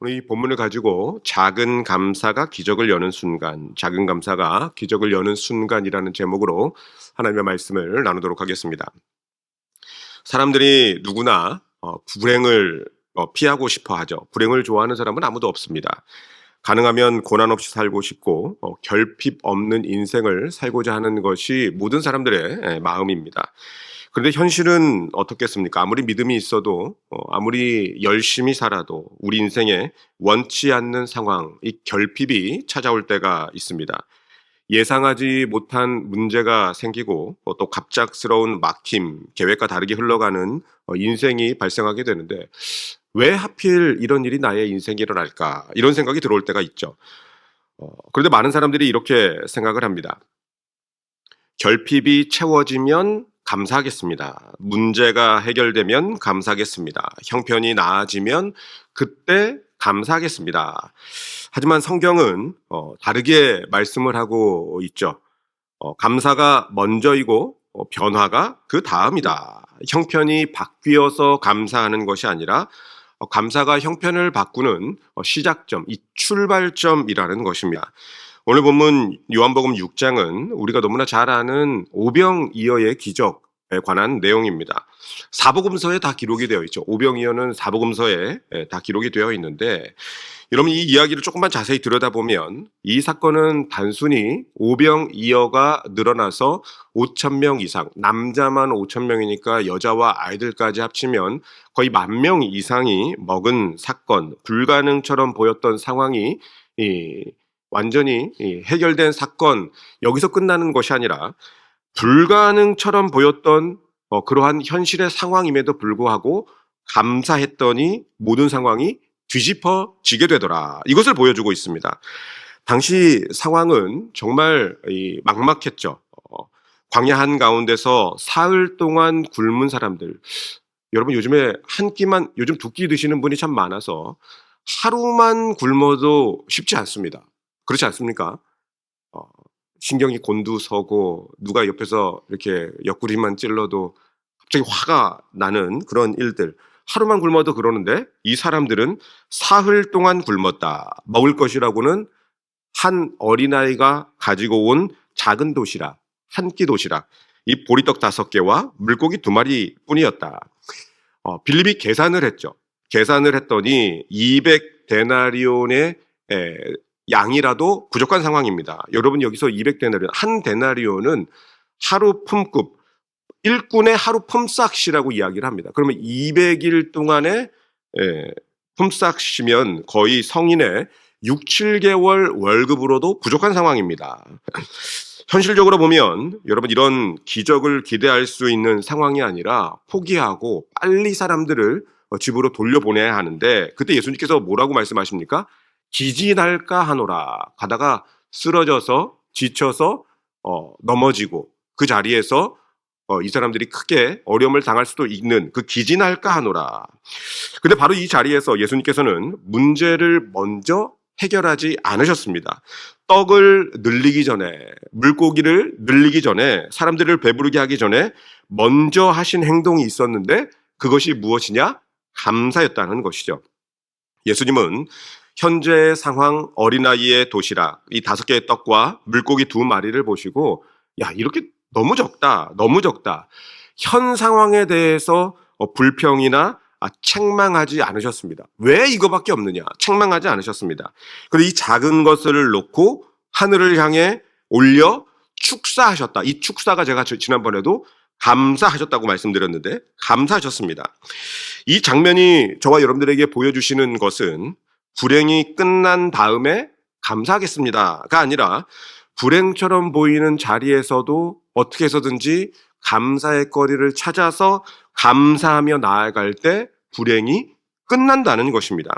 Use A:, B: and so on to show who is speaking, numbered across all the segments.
A: 오늘 이 본문을 가지고 작은 감사가 기적을 여는 순간, 작은 감사가 기적을 여는 순간이라는 제목으로 하나님의 말씀을 나누도록 하겠습니다. 사람들이 누구나 어, 불행을 어, 피하고 싶어 하죠. 불행을 좋아하는 사람은 아무도 없습니다. 가능하면 고난 없이 살고 싶고 어, 결핍 없는 인생을 살고자 하는 것이 모든 사람들의 예, 마음입니다. 그런데 현실은 어떻겠습니까? 아무리 믿음이 있어도 어, 아무리 열심히 살아도 우리 인생에 원치 않는 상황, 이 결핍이 찾아올 때가 있습니다. 예상하지 못한 문제가 생기고 어, 또 갑작스러운 막힘, 계획과 다르게 흘러가는 어, 인생이 발생하게 되는데 왜 하필 이런 일이 나의 인생에 일어날까? 이런 생각이 들어올 때가 있죠. 어, 그런데 많은 사람들이 이렇게 생각을 합니다. 결핍이 채워지면 감사하겠습니다. 문제가 해결되면 감사하겠습니다. 형편이 나아지면 그때 감사하겠습니다. 하지만 성경은 어, 다르게 말씀을 하고 있죠. 어, 감사가 먼저이고 어, 변화가 그 다음이다. 형편이 바뀌어서 감사하는 것이 아니라 어, 감사가 형편을 바꾸는 어, 시작점, 이 출발점이라는 것입니다. 오늘 본문 요한복음 6장은 우리가 너무나 잘 아는 오병이어의 기적에 관한 내용입니다. 사복음서에 다 기록이 되어 있죠. 오병이어는 사복음서에 예, 다 기록이 되어 있는데 여러분 이 이야기를 조금만 자세히 들여다보면 이 사건은 단순히 오병이어가 늘어나서 5천 명 이상, 남자만 5천 명이니까 여자와 아이들까지 합치면 거의 만 명 이상이 먹은 사건, 불가능처럼 보였던 상황이 이 완전히 이 해결된 사건 여기서 끝나는 것이 아니라 불가능처럼 보였던 어, 그러한 현실의 상황임에도 불구하고 감사했더니 모든 상황이 뒤집어지게 되더라. 이것을 보여주고 있습니다. 당시 상황은 정말 이 막막했죠. 어, 광야 한 가운데서 사흘 동안 굶은 사람들. 여러분 요즘에 한 끼만 요즘 두 끼 드시는 분이 참 많아서 하루만 굶어도 쉽지 않습니다. 그렇지 않습니까? 어, 신경이 곤두서고 누가 옆에서 이렇게 옆구리만 찔러도 갑자기 화가 나는 그런 일들. 하루만 굶어도 그러는데 이 사람들은 사흘 동안 굶었다. 먹을 것이라고는 한 어린아이가 가지고 온 작은 도시락, 한 끼 도시락, 이 보리떡 다섯 개와 물고기 두 마리 뿐이었다. 어, 빌립이 계산을 했죠. 계산을 했더니 200 데나리온의 양이라도 부족한 상황입니다. 여러분 여기서 200데나리온, 한 데나리온은 하루 품급, 일꾼의 하루 품삯이라고 이야기를 합니다. 그러면 200일 동안의 예, 품삯이면 거의 성인의 6, 7개월 월급으로도 부족한 상황입니다. 현실적으로 보면 여러분 이런 기적을 기대할 수 있는 상황이 아니라 포기하고 빨리 사람들을 어, 집으로 돌려보내야 하는데 그때 예수님께서 뭐라고 말씀하십니까? 기진할까 하노라 가다가 쓰러져서 지쳐서 어, 넘어지고 그 자리에서 어, 이 사람들이 크게 어려움을 당할 수도 있는 그 기진할까 하노라. 근데 바로 이 자리에서 예수님께서는 문제를 먼저 해결하지 않으셨습니다. 떡을 늘리기 전에, 물고기를 늘리기 전에, 사람들을 배부르게 하기 전에 먼저 하신 행동이 있었는데 그것이 무엇이냐? 감사였다는 것이죠. 예수님은 현재의 상황 어린아이의 도시락, 이 다섯 개의 떡과 물고기 두 마리를 보시고, 야, 이렇게 너무 적다, 너무 적다. 현 상황에 대해서 어, 불평이나 아, 책망하지 않으셨습니다. 왜 이거밖에 없느냐? 책망하지 않으셨습니다. 그리고 이 작은 것을 놓고 하늘을 향해 올려 축사하셨다. 이 축사가 제가 지난번에도 감사하셨다고 말씀드렸는데 감사하셨습니다. 이 장면이 저와 여러분들에게 보여주시는 것은 불행이 끝난 다음에 감사하겠습니다가 아니라 불행처럼 보이는 자리에서도 어떻게 해서든지 감사의 거리를 찾아서 감사하며 나아갈 때 불행이 끝난다는 것입니다.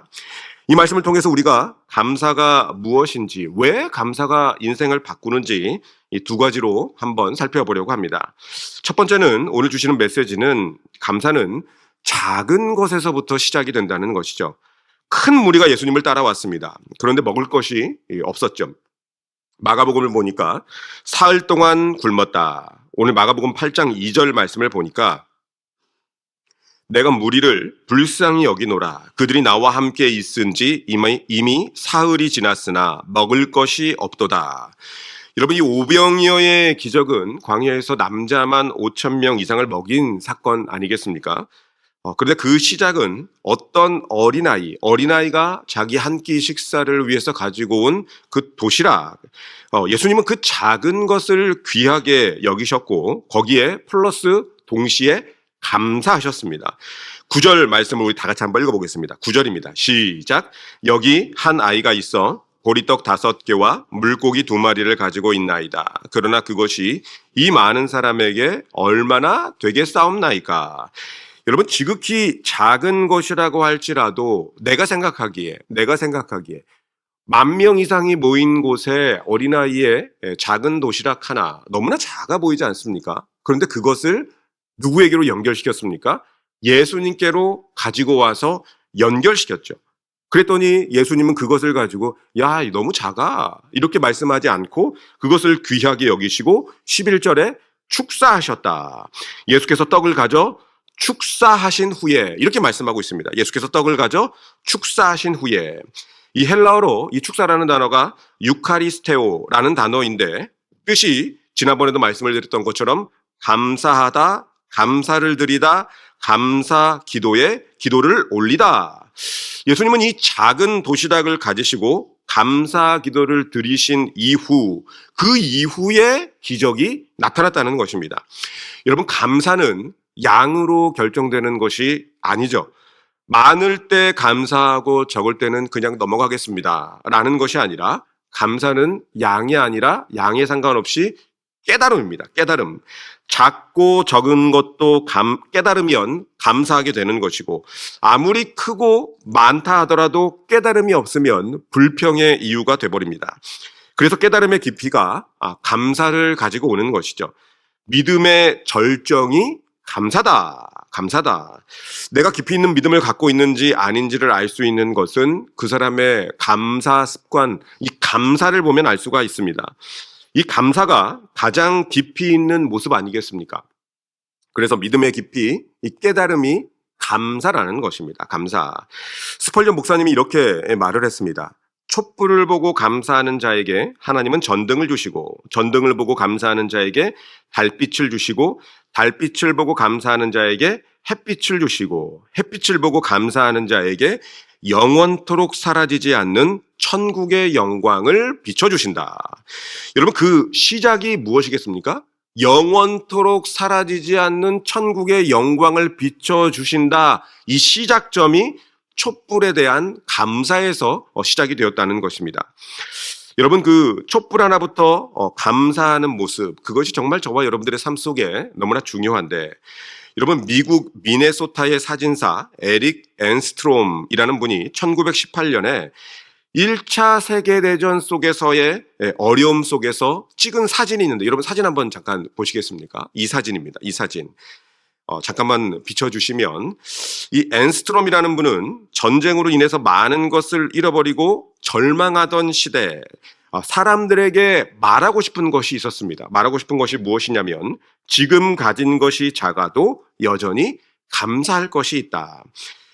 A: 이 말씀을 통해서 우리가 감사가 무엇인지, 왜 감사가 인생을 바꾸는지 이 두 가지로 한번 살펴보려고 합니다. 첫 번째는 오늘 주시는 메시지는 감사는 작은 것에서부터 시작이 된다는 것이죠. 큰 무리가 예수님을 따라왔습니다. 그런데 먹을 것이 없었죠. 마가복음을 보니까 사흘 동안 굶었다. 오늘 마가복음 8장 2절 말씀을 보니까 내가 무리를 불쌍히 여기노라. 그들이 나와 함께 있은지 이미, 이미 사흘이 지났으나 먹을 것이 없도다. 여러분 이 오병이어의 기적은 광야에서 남자만 5천 명 이상을 먹인 사건 아니겠습니까? 어, 그런데 그 시작은 어떤 어린아이, 어린아이가 자기 한 끼 식사를 위해서 가지고 온 그 도시락. 어, 예수님은 그 작은 것을 귀하게 여기셨고, 거기에 플러스 동시에 감사하셨습니다. 구절 말씀을 우리 다 같이 한번 읽어보겠습니다. 구절입니다 시작. 여기 한 아이가 있어 보리떡 다섯 개와 물고기 두 마리를 가지고 있나이다. 그러나 그것이 이 많은 사람에게 얼마나 되겠사옵나이까. 여러분 지극히 작은 것이라고 할지라도 내가 생각하기에 내가 생각하기에 만 명 이상이 모인 곳에 어린아이의 작은 도시락 하나 너무나 작아 보이지 않습니까? 그런데 그것을 누구에게로 연결시켰습니까? 예수님께로 가지고 와서 연결시켰죠. 그랬더니 예수님은 그것을 가지고 야 너무 작아 이렇게 말씀하지 않고 그것을 귀하게 여기시고 11절에 축사하셨다. 예수께서 떡을 가져 축사하신 후에 이렇게 말씀하고 있습니다. 예수께서 떡을 가져 축사하신 후에 이 헬라어로 이 축사라는 단어가 유카리스테오라는 단어인데 뜻이 지난번에도 말씀을 드렸던 것처럼 감사하다, 감사를 드리다, 감사 기도에 기도를 올리다. 예수님은 이 작은 도시락을 가지시고 감사 기도를 드리신 이후 그 이후에 기적이 나타났다는 것입니다. 여러분 감사는 양으로 결정되는 것이 아니죠. 많을 때 감사하고 적을 때는 그냥 넘어가겠습니다. 라는 것이 아니라 감사는 양이 아니라 양에 상관없이 깨달음입니다. 깨달음. 작고 적은 것도 감, 깨달으면 감사하게 되는 것이고 아무리 크고 많다 하더라도 깨달음이 없으면 불평의 이유가 돼버립니다. 그래서 깨달음의 깊이가 아, 감사를 가지고 오는 것이죠. 믿음의 절정이 감사다. 감사다. 내가 깊이 있는 믿음을 갖고 있는지 아닌지를 알 수 있는 것은 그 사람의 감사 습관, 이 감사를 보면 알 수가 있습니다. 이 감사가 가장 깊이 있는 모습 아니겠습니까? 그래서 믿음의 깊이, 이 깨달음이 감사라는 것입니다. 감사. 스펄전 목사님이 이렇게 말을 했습니다. 촛불을 보고 감사하는 자에게 하나님은 전등을 주시고 전등을 보고 감사하는 자에게 달빛을 주시고 달빛을 보고 감사하는 자에게 햇빛을 주시고 햇빛을 보고 감사하는 자에게 영원토록 사라지지 않는 천국의 영광을 비춰주신다. 여러분 그 시작이 무엇이겠습니까? 영원토록 사라지지 않는 천국의 영광을 비춰주신다. 이 시작점이 촛불에 대한 감사에서 어, 시작이 되었다는 것입니다. 여러분 그 촛불 하나부터 어, 감사하는 모습 그것이 정말 저와 여러분들의 삶 속에 너무나 중요한데 여러분 미국 미네소타의 사진사 에릭 앤스트롬이라는 분이 1918년에 1차 세계대전 속에서의 예, 어려움 속에서 찍은 사진이 있는데 여러분 사진 한번 잠깐 보시겠습니까? 이 사진입니다. 이 사진. 어, 잠깐만 비춰주시면 이 앤스트롬이라는 분은 전쟁으로 인해서 많은 것을 잃어버리고 절망하던 시대 아, 사람들에게 말하고 싶은 것이 있었습니다. 말하고 싶은 것이 무엇이냐면 지금 가진 것이 작아도 여전히 감사할 것이 있다.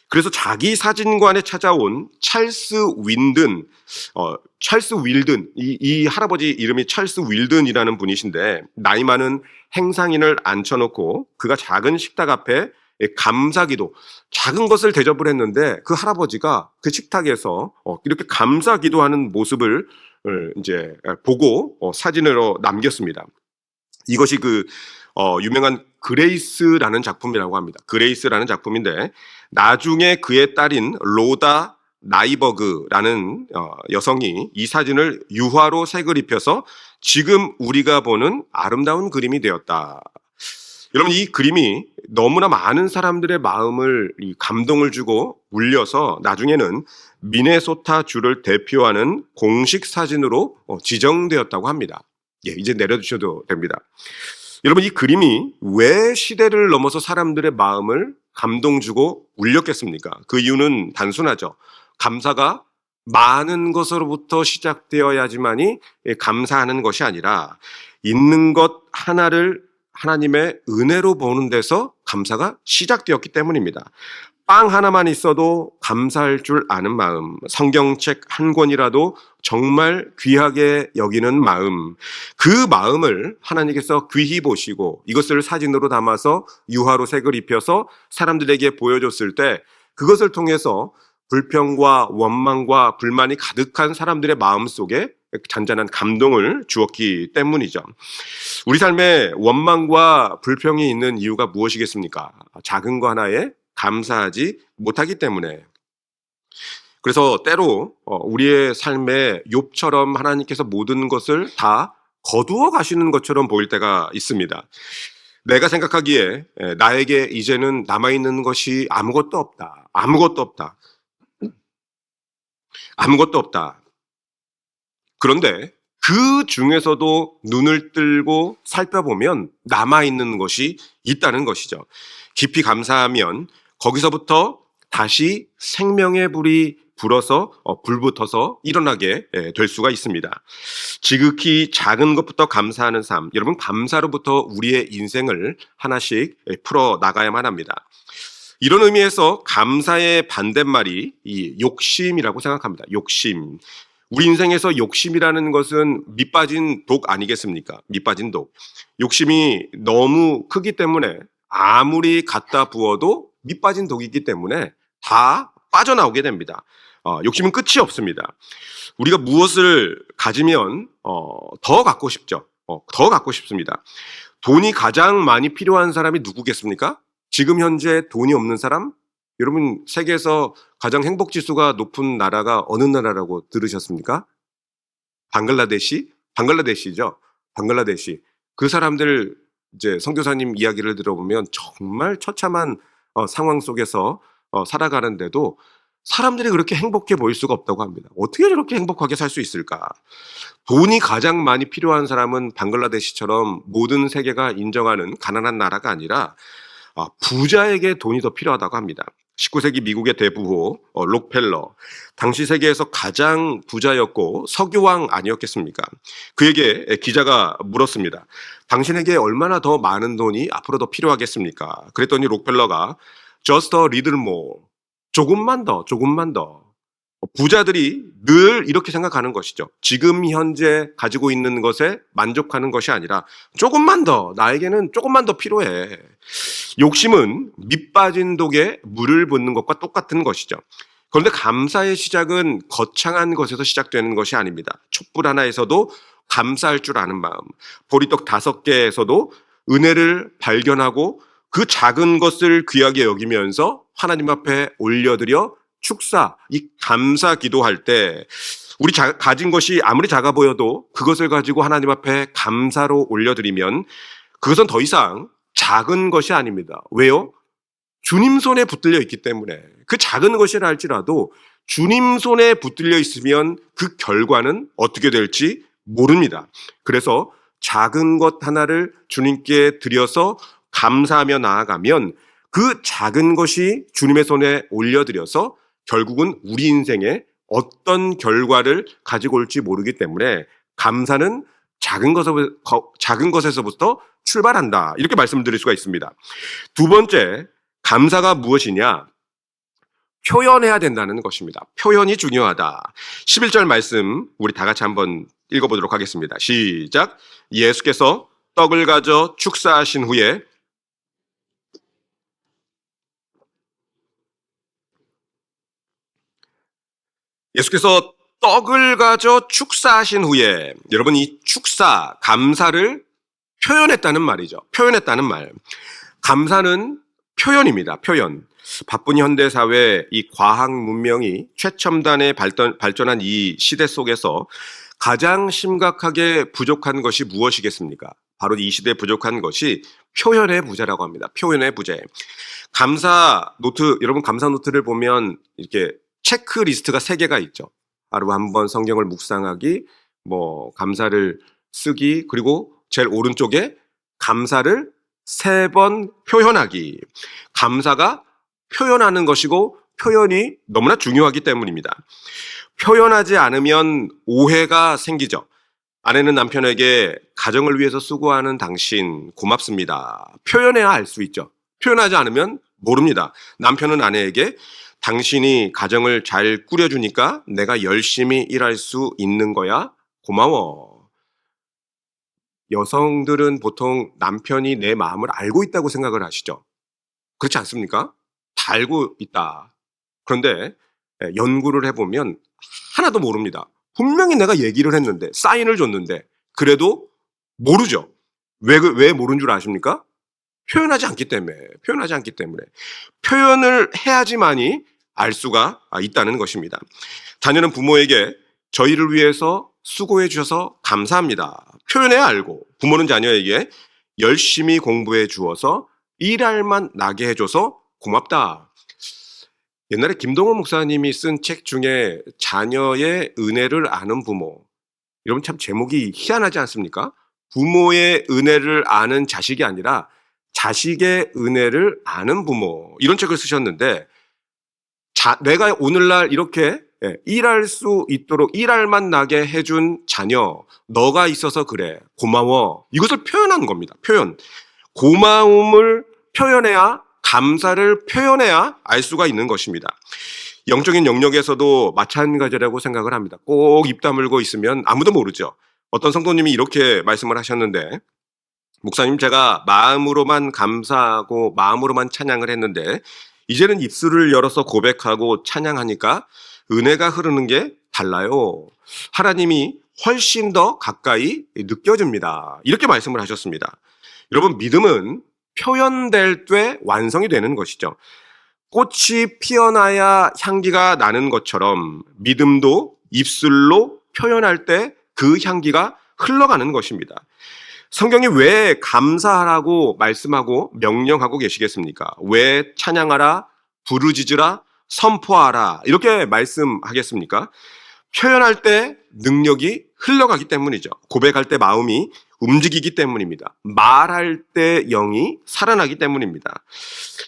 A: 그래서 자기 사진관에 찾아온 찰스 윈든, 어, 찰스 윌든, 이, 이 할아버지 이름이 찰스 윌든이라는 분이신데, 나이 많은 행상인을 앉혀놓고 그가 작은 식탁 앞에 감사기도, 작은 것을 대접을 했는데 그 할아버지가 그 식탁에서 어, 이렇게 감사기도 하는 모습을 어, 이제 보고 어, 사진으로 남겼습니다. 이것이 그 어, 유명한 그레이스라는 작품이라고 합니다. 그레이스라는 작품인데 나중에 그의 딸인 로다 나이버그라는 어, 여성이 이 사진을 유화로 색을 입혀서 지금 우리가 보는 아름다운 그림이 되었다. 여러분 이 그림이 너무나 많은 사람들의 마음을 이 감동을 주고 울려서 나중에는 미네소타 주를 대표하는 공식 사진으로 어, 지정되었다고 합니다. 예, 이제 내려주셔도 됩니다. 여러분 이 그림이 왜 시대를 넘어서 사람들의 마음을 감동 주고 울렸겠습니까? 그 이유는 단순하죠. 감사가 많은 것으로부터 시작되어야지만이 감사하는 것이 아니라 있는 것 하나를 하나님의 은혜로 보는 데서 감사가 시작되었기 때문입니다. 빵 하나만 있어도 감사할 줄 아는 마음, 성경책 한 권이라도 정말 귀하게 여기는 마음, 그 마음을 하나님께서 귀히 보시고 이것을 사진으로 담아서 유화로 색을 입혀서 사람들에게 보여줬을 때 그것을 통해서 불평과 원망과 불만이 가득한 사람들의 마음 속에 잔잔한 감동을 주었기 때문이죠. 우리 삶에 원망과 불평이 있는 이유가 무엇이겠습니까? 작은 거 하나에 감사하지 못하기 때문에. 그래서 때로 어, 우리의 삶에 욥처럼 하나님께서 모든 것을 다 거두어 가시는 것처럼 보일 때가 있습니다. 내가 생각하기에 에, 나에게 이제는 남아있는 것이 아무것도 없다. 아무것도 없다. 아무것도 없다. 그런데 그 중에서도 눈을 뜨고 살펴보면 남아있는 것이 있다는 것이죠. 깊이 감사하면 거기서부터 다시 생명의 불이 불어서 어, 불붙어서 일어나게 예, 될 수가 있습니다. 지극히 작은 것부터 감사하는 삶, 여러분 감사로부터 우리의 인생을 하나씩 예, 풀어 나가야만 합니다. 이런 의미에서 감사의 반대말이 이 욕심이라고 생각합니다. 욕심. 우리 인생에서 욕심이라는 것은 밑빠진 독 아니겠습니까? 밑빠진 독. 욕심이 너무 크기 때문에 아무리 갖다 부어도 밑빠진 독이기 때문에 다 빠져나오게 됩니다. 어, 욕심은 끝이 없습니다. 우리가 무엇을 가지면 어, 더 갖고 싶죠. 어, 더 갖고 싶습니다. 돈이 가장 많이 필요한 사람이 누구겠습니까? 지금 현재 돈이 없는 사람? 여러분 세계에서 가장 행복 지수가 높은 나라가 어느 나라라고 들으셨습니까? 방글라데시? 방글라데시죠. 방글라데시. 그 사람들 이제 선교사님 이야기를 들어보면 정말 처참한 어, 상황 속에서 어, 살아가는데도 사람들이 그렇게 행복해 보일 수가 없다고 합니다. 어떻게 저렇게 행복하게 살 수 있을까? 돈이 가장 많이 필요한 사람은 방글라데시처럼 모든 세계가 인정하는 가난한 나라가 아니라 아, 부자에게 돈이 더 필요하다고 합니다. 19세기 미국의 대부호 어, 록펠러 당시 세계에서 가장 부자였고 석유왕 아니었겠습니까? 그에게 기자가 물었습니다. 당신에게 얼마나 더 많은 돈이 앞으로 더 필요하겠습니까? 그랬더니 록펠러가 just a little more 조금만 더 조금만 더 부자들이 늘 이렇게 생각하는 것이죠. 지금 현재 가지고 있는 것에 만족하는 것이 아니라 조금만 더, 나에게는 조금만 더 필요해. 욕심은 밑빠진 독에 물을 붓는 것과 똑같은 것이죠. 그런데 감사의 시작은 거창한 것에서 시작되는 것이 아닙니다. 촛불 하나에서도 감사할 줄 아는 마음, 보리떡 다섯 개에서도 은혜를 발견하고 그 작은 것을 귀하게 여기면서 하나님 앞에 올려드려 축사, 이 감사 기도할 때 우리 자, 가진 것이 아무리 작아 보여도 그것을 가지고 하나님 앞에 감사로 올려드리면 그것은 더 이상 작은 것이 아닙니다. 왜요? 주님 손에 붙들려 있기 때문에 그 작은 것이라 할지라도 주님 손에 붙들려 있으면 그 결과는 어떻게 될지 모릅니다. 그래서 작은 것 하나를 주님께 드려서 감사하며 나아가면 그 작은 것이 주님의 손에 올려드려서 결국은 우리 인생에 어떤 결과를 가지고 올지 모르기 때문에 감사는 작은 것에서, 것에서 부터 출발한다. 이렇게 말씀드릴 수가 있습니다. 두 번째, 감사가 무엇이냐? 표현해야 된다는 것입니다. 표현이 중요하다. 11절 말씀 우리 다 같이 한번 읽어보도록 하겠습니다. 시작. 예수께서 떡을 가져 축사하신 후에 예수께서 떡을 가져 축사하신 후에 여러분 이 축사 감사를 표현했다는 말이죠. 표현했다는 말. 감사는 표현입니다. 표현. 바쁜 현대 사회 이 과학 문명이 최첨단에 발전, 발전한 이 시대 속에서 가장 심각하게 부족한 것이 무엇이겠습니까? 바로 이 시대에 부족한 것이 표현의 부재라고 합니다. 표현의 부재. 감사 노트, 여러분 감사 노트를 보면 이렇게 체크리스트가 세 개가 있죠. 하루 한 번 성경을 묵상하기, 뭐 감사를 쓰기, 그리고 제일 오른쪽에 감사를 세 번 표현하기. 감사가 표현하는 것이고 표현이 너무나 중요하기 때문입니다. 표현하지 않으면 오해가 생기죠. 아내는 남편에게 가정을 위해서 수고하는 당신 고맙습니다. 표현해야 알 수 있죠. 표현하지 않으면 모릅니다. 남편은 아내에게 당신이 가정을 잘 꾸려주니까 내가 열심히 일할 수 있는 거야. 고마워. 여성들은 보통 남편이 내 마음을 알고 있다고 생각을 하시죠. 그렇지 않습니까? 다 알고 있다. 그런데 예, 연구를 해보면 하나도 모릅니다. 분명히 내가 얘기를 했는데, 사인을 줬는데, 그래도 모르죠. 왜, 그- 왜 모르는 줄 아십니까? 표현하지 않기 때문에, 표현하지 않기 때문에. 표현을 해야지만이 알 수가 있다는 것입니다. 자녀는 부모에게 저희를 위해서 수고해 주셔서 감사합니다. 표현해야 알고, 부모는 자녀에게 열심히 공부해 주어서 일할만 나게 해줘서 고맙다. 옛날에 김동원 목사님이 쓴 책 중에 자녀의 은혜를 아는 부모. 여러분 참 제목이 희한하지 않습니까? 부모의 은혜를 아는 자식이 아니라 자식의 은혜를 아는 부모. 이런 책을 쓰셨는데, 자, 내가 오늘날 이렇게 예, 일할 수 있도록 일할만 나게 해준 자녀, 너가 있어서 그래. 고마워. 이것을 표현한 겁니다. 표현. 고마움을 표현해야 감사를 표현해야 알 수가 있는 것입니다. 영적인 영역에서도 마찬가지라고 생각을 합니다. 꼭 입 다물고 있으면 아무도 모르죠. 어떤 성도님이 이렇게 말씀을 하셨는데, 목사님 제가 마음으로만 감사하고 마음으로만 찬양을 했는데, 이제는 입술을 열어서 고백하고 찬양하니까 은혜가 흐르는 게 달라요. 하나님이 훨씬 더 가까이 느껴집니다. 이렇게 말씀을 하셨습니다. 여러분, 믿음은 표현될 때 완성이 되는 것이죠. 꽃이 피어나야 향기가 나는 것처럼 믿음도 입술로 표현할 때 그 향기가 흘러가는 것입니다. 성경이 왜 감사하라고 말씀하고 명령하고 계시겠습니까? 왜 찬양하라, 부르짖으라, 선포하라 이렇게 말씀하겠습니까? 표현할 때 능력이 흘러가기 때문이죠. 고백할 때 마음이 움직이기 때문입니다. 말할 때 영이 살아나기 때문입니다.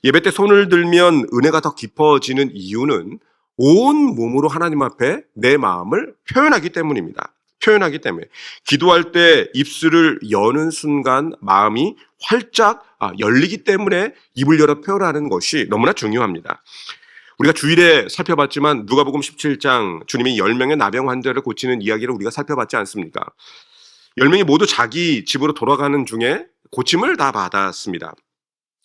A: 예배 때 손을 들면 은혜가 더 깊어지는 이유는 온 몸으로 하나님 앞에 내 마음을 표현하기 때문입니다. 표현하기 때문에 기도할 때 입술을 여는 순간 마음이 활짝 아, 열리기 때문에 입을 열어 표현하는 것이 너무나 중요합니다. 우리가 주일에 살펴봤지만 누가복음 17장 주님이 10명의 나병 환자를 고치는 이야기를 우리가 살펴봤지 않습니까? 10명이 모두 자기 집으로 돌아가는 중에 고침을 다 받았습니다.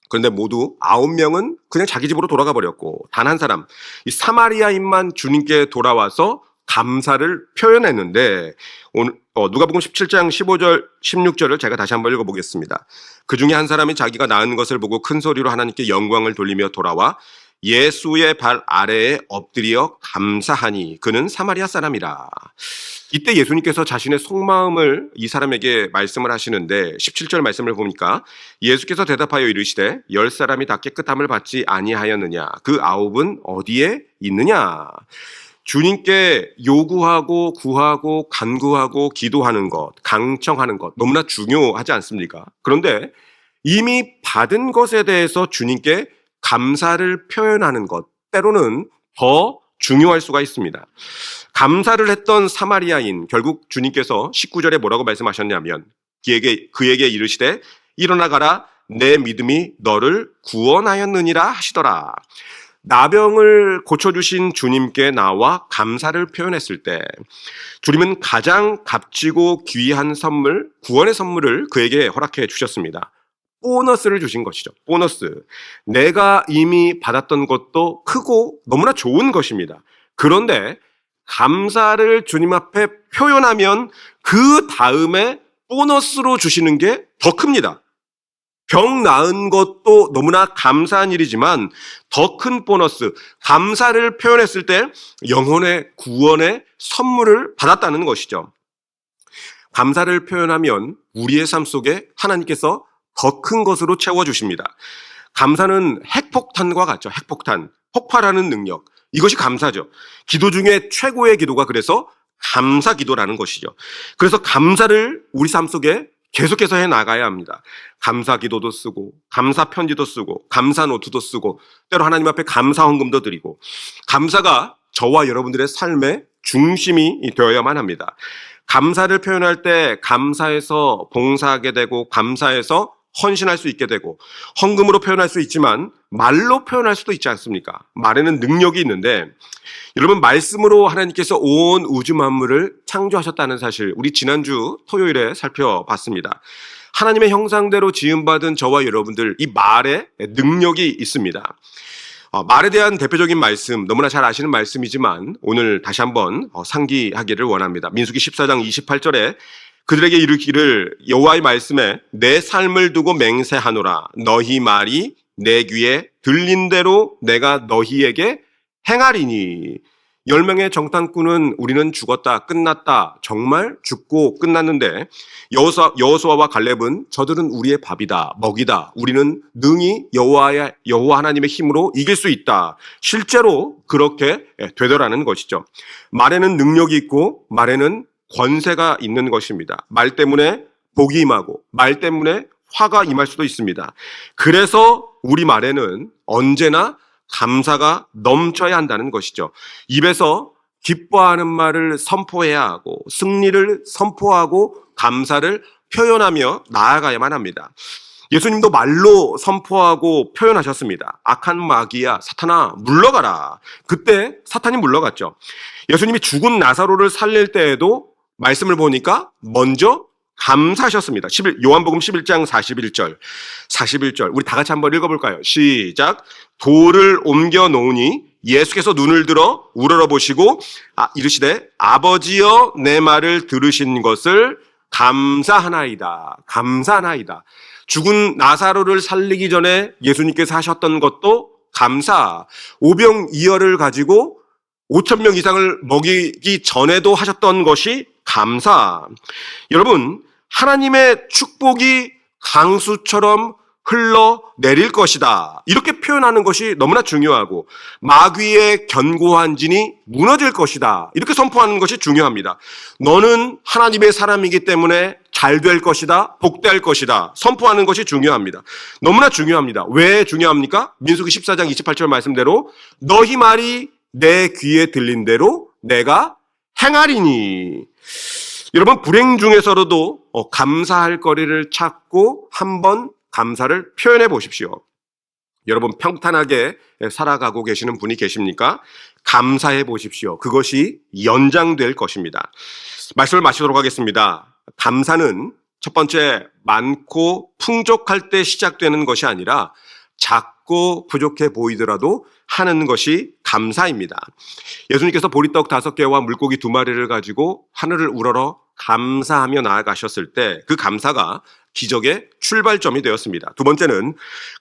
A: 그런데 모두 9명은 그냥 자기 집으로 돌아가 버렸고 단 한 사람 이 사마리아인만 주님께 돌아와서 감사를 표현했는데 오늘 어, 누가복음 17장 15절 16절을 제가 다시 한번 읽어보겠습니다. 그 중에 한 사람이 자기가 낳은 것을 보고 큰 소리로 하나님께 영광을 돌리며 돌아와 예수의 발 아래에 엎드려 감사하니 그는 사마리아 사람이라. 이때 예수님께서 자신의 속마음을 이 사람에게 말씀을 하시는데 17절 말씀을 보니까 예수께서 대답하여 이르시되 열 사람이 다 깨끗함을 받지 아니하였느냐 그 아홉은 어디에 있느냐 주님께 요구하고 구하고 간구하고 기도하는 것 강청하는 것 너무나 중요하지 않습니까? 그런데 이미 받은 것에 대해서 주님께 감사를 표현하는 것 때로는 더 중요할 수가 있습니다. 감사를 했던 사마리아인 결국 주님께서 19절에 뭐라고 말씀하셨냐면 그에게 그에게 이르시되 일어나 가라 내 믿음이 너를 구원하였느니라 하시더라. 나병을 고쳐주신 주님께 나와 감사를 표현했을 때 주님은 가장 값지고 귀한 선물, 구원의 선물을 그에게 허락해 주셨습니다. 보너스를 주신 것이죠. 보너스. 내가 이미 받았던 것도 크고 너무나 좋은 것입니다. 그런데 감사를 주님 앞에 표현하면 그 다음에 보너스로 주시는 게 더 큽니다. 병 나은 것도 너무나 감사한 일이지만 더 큰 보너스, 감사를 표현했을 때 영혼의 구원의 선물을 받았다는 것이죠. 감사를 표현하면 우리의 삶 속에 하나님께서 더 큰 것으로 채워주십니다. 감사는 핵폭탄과 같죠. 핵폭탄. 폭발하는 능력. 이것이 감사죠. 기도 중에 최고의 기도가 그래서 감사 기도라는 것이죠. 그래서 감사를 우리 삶 속에 계속해서 해 나가야 합니다. 감사 기도도 쓰고, 감사 편지도 쓰고, 감사 노트도 쓰고, 때로 하나님 앞에 감사 헌금도 드리고, 감사가 저와 여러분들의 삶의 중심이 되어야만 합니다. 감사를 표현할 때 감사해서 봉사하게 되고 감사해서 헌신할 수 있게 되고 헌금으로 표현할 수 있지만 말로 표현할 수도 있지 않습니까? 말에는 능력이 있는데 여러분 말씀으로 하나님께서 온 우주 만물을 창조하셨다는 사실 우리 지난주 토요일에 살펴봤습니다. 하나님의 형상대로 지음받은 저와 여러분들 이 말에 능력이 있습니다. 어, 말에 대한 대표적인 말씀 너무나 잘 아시는 말씀이지만 오늘 다시 한번 어, 상기하기를 원합니다. 민수기 14장 28절에 그들에게 이르기를 여호와의 말씀에 내 삶을 두고 맹세하노라. 너희 말이 내 귀에 들린 대로 내가 너희에게 행하리니. 열 명의 정탐꾼은 우리는 죽었다 끝났다 정말 죽고 끝났는데 여호수아, 여호수아와 갈렙은 저들은 우리의 밥이다 먹이다. 우리는 능히 여호와의 여호와 하나님의 힘으로 이길 수 있다. 실제로 그렇게 되더라는 것이죠. 말에는 능력이 있고 말에는 권세가 있는 것입니다 말 때문에 복이 임하고 말 때문에 화가 임할 수도 있습니다 그래서 우리 말에는 언제나 감사가 넘쳐야 한다는 것이죠. 입에서 기뻐하는 말을 선포해야 하고 승리를 선포하고 감사를 표현하며 나아가야만 합니다. 예수님도 말로 선포하고 표현하셨습니다. 악한 마귀야, 사탄아, 물러가라. 그때 사탄이 물러갔죠. 예수님이 죽은 나사로를 살릴 때에도 말씀을 보니까 먼저 감사하셨습니다. 11, 요한복음 11장 41절. 41절. 우리 다 같이 한번 읽어볼까요? 시작. 돌을 옮겨 놓으니 예수께서 눈을 들어 우러러 보시고 아, 이르시되 아버지여 내 말을 들으신 것을 감사하나이다. 감사하나이다. 죽은 나사로를 살리기 전에 예수님께서 하셨던 것도 감사. 오병이어를 가지고 5천 명 이상을 먹이기 전에도 하셨던 것이 감사. 여러분, 하나님의 축복이 강수처럼 흘러 내릴 것이다. 이렇게 표현하는 것이 너무나 중요하고 마귀의 견고한 진이 무너질 것이다. 이렇게 선포하는 것이 중요합니다. 너는 하나님의 사람이기 때문에 잘 될 것이다. 복될 것이다. 선포하는 것이 중요합니다. 너무나 중요합니다. 왜 중요합니까? 민수기 14장 28절 말씀대로 너희 말이 내 귀에 들린 대로 내가 행하리니. 여러분 불행 중에서도 어, 감사할 거리를 찾고 한번 감사를 표현해 보십시오. 여러분 평탄하게 살아가고 계시는 분이 계십니까? 감사해 보십시오. 그것이 연장될 것입니다. 말씀을 마치도록 하겠습니다. 감사는 첫 번째 많고 풍족할 때 시작되는 것이 아니라 작 고 부족해 보이더라도 하는 것이 감사입니다. 예수님께서 보리떡 다섯 개와 물고기 두 마리를 가지고 하늘을 우러러 감사하며 나아가셨을 때 그 감사가 기적의 출발점이 되었습니다. 두 번째는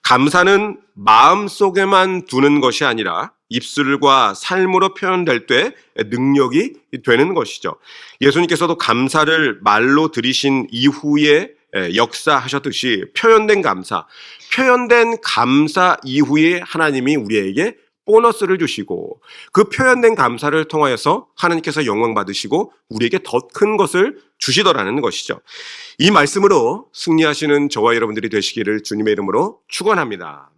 A: 감사는 마음 속에만 두는 것이 아니라 입술과 삶으로 표현될 때 능력이 되는 것이죠. 예수님께서도 감사를 말로 들이신 이후에 역사하셨듯이 표현된 감사, 표현된 감사 이후에 하나님이 우리에게 보너스를 주시고 그 표현된 감사를 통하여서 하나님께서 영광 받으시고 우리에게 더 큰 것을 주시더라는 것이죠. 이 말씀으로 승리하시는 저와 여러분들이 되시기를 주님의 이름으로 축원합니다.